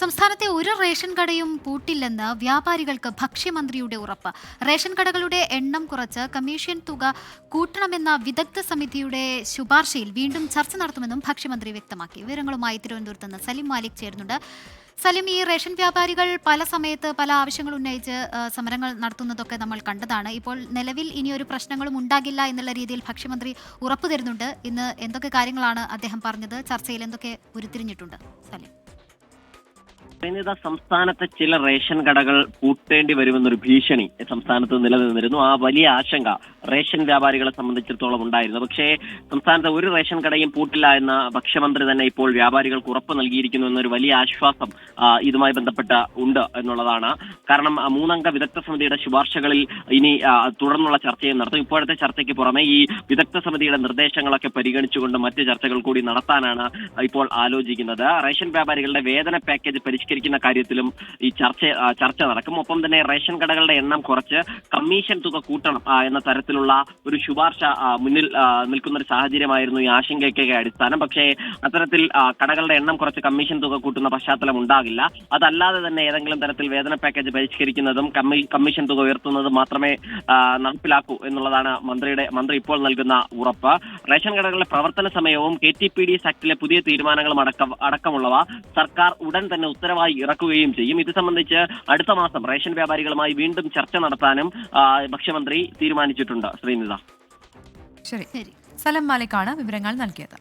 സംസ്ഥാനത്തെ ഒരു റേഷൻ കടയും പൂട്ടില്ലെന്ന് വ്യാപാരികൾക്ക് ഭക്ഷ്യമന്ത്രിയുടെ ഉറപ്പ്. റേഷൻ കടകളുടെ എണ്ണം കുറച്ച് കമ്മീഷൻ തുക കൂട്ടണമെന്ന വിദഗ്ധ സമിതിയുടെ ശുപാർശയിൽ വീണ്ടും ചർച്ച നടത്തുമെന്നും ഭക്ഷ്യമന്ത്രി വ്യക്തമാക്കി. വിവരങ്ങളുമായി തിരുവനന്തപുരത്ത് നിന്ന് സലിം മാലിക് ചേരുന്നുണ്ട്. സലിം ഈ റേഷൻ വ്യാപാരികൾ പല സമയത്ത് പല ആവശ്യങ്ങൾ ഉന്നയിച്ച് സമരങ്ങൾ നടത്തുന്നതൊക്കെ നമ്മൾ കണ്ടതാണ്. ഇപ്പോൾ നിലവിൽ ഇനി ഒരു പ്രശ്നങ്ങളും ഉണ്ടാകില്ല എന്നുള്ള രീതിയിൽ ഭക്ഷ്യമന്ത്രി ഉറപ്പു തരുന്നുണ്ട്. ഇന്ന് എന്തൊക്കെ കാര്യങ്ങളാണ് അദ്ദേഹം പറഞ്ഞത്? ചർച്ചയിൽ എന്തൊക്കെ ഉരുത്തിരിഞ്ഞിട്ടുണ്ട്? സലിം. വിനീത സംസ്ഥാനത്തെ ചില റേഷൻ കടകൾ പൂട്ടേണ്ടി വരുമെന്നൊരു ഭീഷണി സംസ്ഥാനത്ത് നിലനിന്നിരുന്നു. ആ വലിയ ആശങ്ക റേഷൻ വ്യാപാരികളെ സംബന്ധിച്ചിടത്തോളം ഉണ്ടായിരുന്നു. പക്ഷേ സംസ്ഥാനത്തെ ഒരു റേഷൻ കടയും പൂട്ടില്ല എന്ന ഭക്ഷ്യമന്ത്രി തന്നെ ഇപ്പോൾ വ്യാപാരികൾക്ക് ഉറപ്പ് നൽകിയിരിക്കുന്നു എന്നൊരു വലിയ ആശ്വാസം ഇതുമായി ബന്ധപ്പെട്ട് ഉണ്ട് എന്നുള്ളതാണ്. കാരണം മൂന്നംഗ വിദഗ്ധ സമിതിയുടെ ശുപാർശകളിൽ ഇനി തുടർന്നുള്ള ചർച്ചയും നടത്തും. ഇപ്പോഴത്തെ ചർച്ചയ്ക്ക് പുറമെ ഈ വിദഗ്ധ സമിതിയുടെ നിർദ്ദേശങ്ങളൊക്കെ പരിഗണിച്ചുകൊണ്ട് മറ്റ് ചർച്ചകൾ കൂടി നടത്താനാണ് ഇപ്പോൾ ആലോചിക്കുന്നത്. റേഷൻ വ്യാപാരികളുടെ വേതന പാക്കേജ് പരിഷ്കരിക്കുന്ന കാര്യത്തിലും ഈ ചർച്ച ചർച്ച നടക്കും. ഒപ്പം തന്നെ റേഷൻ കടകളുടെ എണ്ണം കുറച്ച് കമ്മീഷൻ തുക കൂട്ടണം എന്ന തരത്തിലുള്ള ഒരു ശുപാർശ മുന്നിൽ നിൽക്കുന്ന ഒരു സാഹചര്യമായിരുന്നു ഈ ആശങ്കയ്ക്കൊക്കെ അടിസ്ഥാനം. പക്ഷേ അത്തരത്തിൽ കടകളുടെ എണ്ണം കുറച്ച് കമ്മീഷൻ തുക കൂട്ടുന്ന പശ്ചാത്തലം ഉണ്ടാകില്ല. അതല്ലാതെ തന്നെ ഏതെങ്കിലും തരത്തിൽ വേതന പാക്കേജ് പരിഷ്കരിക്കുന്നതും കമ്മീഷൻ തുക ഉയർത്തുന്നതും മാത്രമേ നടപ്പിലാക്കൂ എന്നുള്ളതാണ് മന്ത്രിയുടെ മന്ത്രി ഇപ്പോൾ നൽകുന്ന ഉറപ്പ്. റേഷൻ കടകളുടെ പ്രവർത്തന സമയവും K T P D S ആക്ടിലെ പുതിയ തീരുമാനങ്ങളും അടക്കം അടക്കമുള്ളവ സർക്കാർ ഉടൻ തന്നെ ഉത്തരവായി ഇറക്കുകയും ചെയ്യും. ഇത് സംബന്ധിച്ച് അടുത്ത മാസം റേഷൻ വ്യാപാരികളുമായി വീണ്ടും ചർച്ച നടത്താനും ഭക്ഷ്യമന്ത്രി തീരുമാനിച്ചിട്ടുണ്ട്. ശ്രീനിത. ശരി. ശരി. സലം മാലിക്കാണ് വിവരങ്ങൾ നൽകിയത്.